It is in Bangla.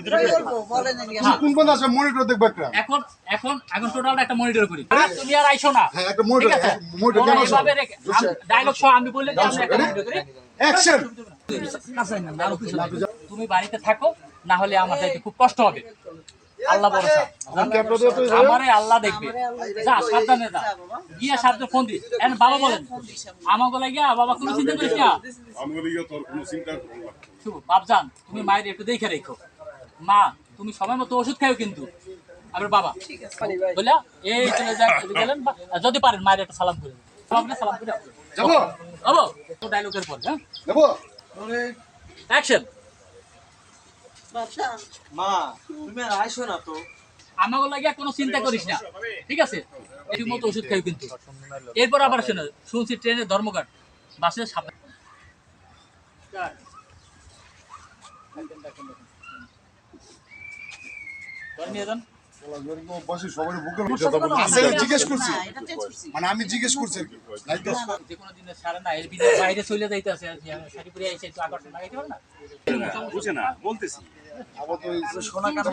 উপরে কোন কোন আছে? মনিটর দেখবে একটা। এখন এখন এখন টোটালটা একটা মনিটর করি। আর তুমি আর আইছো না। হ্যাঁ একটা মনিটর মনিটর কেন ডায়লগ সহ আমি বললে যে আমরা একটা মনিটর করি। অ্যাকশন তুমি বাড়িতে থাকো না হলে আমার যাইতে খুব কষ্ট হবে। আল্লাহ ভরসা। আমারে আল্লাহ দেখবে। যা সাবধানে যা। গিয়া সাবধানে ফোন দিস। এখন বাবা বলেন। আমার আমাকে গিয়া বাবা কোনো চিন্তা করিস না। আমি বলি তোর কোনো চিন্তা করব না শুভ বাপজান তুমি মায়ের একটু দেখে রেখো। মা তুমি সময় মতো ওষুধ খাও কিন্তু। আবার বাবা। বুঝলা এই চলে যাক গেলেন যদি পারেন মায়ের একটা সালাম করে। বাবাকে সালাম করে। যাব? ডায়লগের পর হ্যাঁ? যাব? অ্যাকশন মা তুমি আর আইসো না তো। আমাকে লাগিয়া কোনো চিন্তা করিস না। ঠিক আছে? ঠিক মতো ওষুধ খাই কিন্তু। এরপর আবার শোনো শুনছি ট্রেনের ধর্মঘাট। বাসে সামনে নিয়ে যান বসে সবাই বুকে আছে জিজ্ঞেস করছি মানে আমি জিজ্ঞেস করছি আর কি। নাই তো যে কোনো দিনের সারা না এর ভিতরে বাইরে চলে যাইতেছে বুঝে না বলতেছি। সোনা কান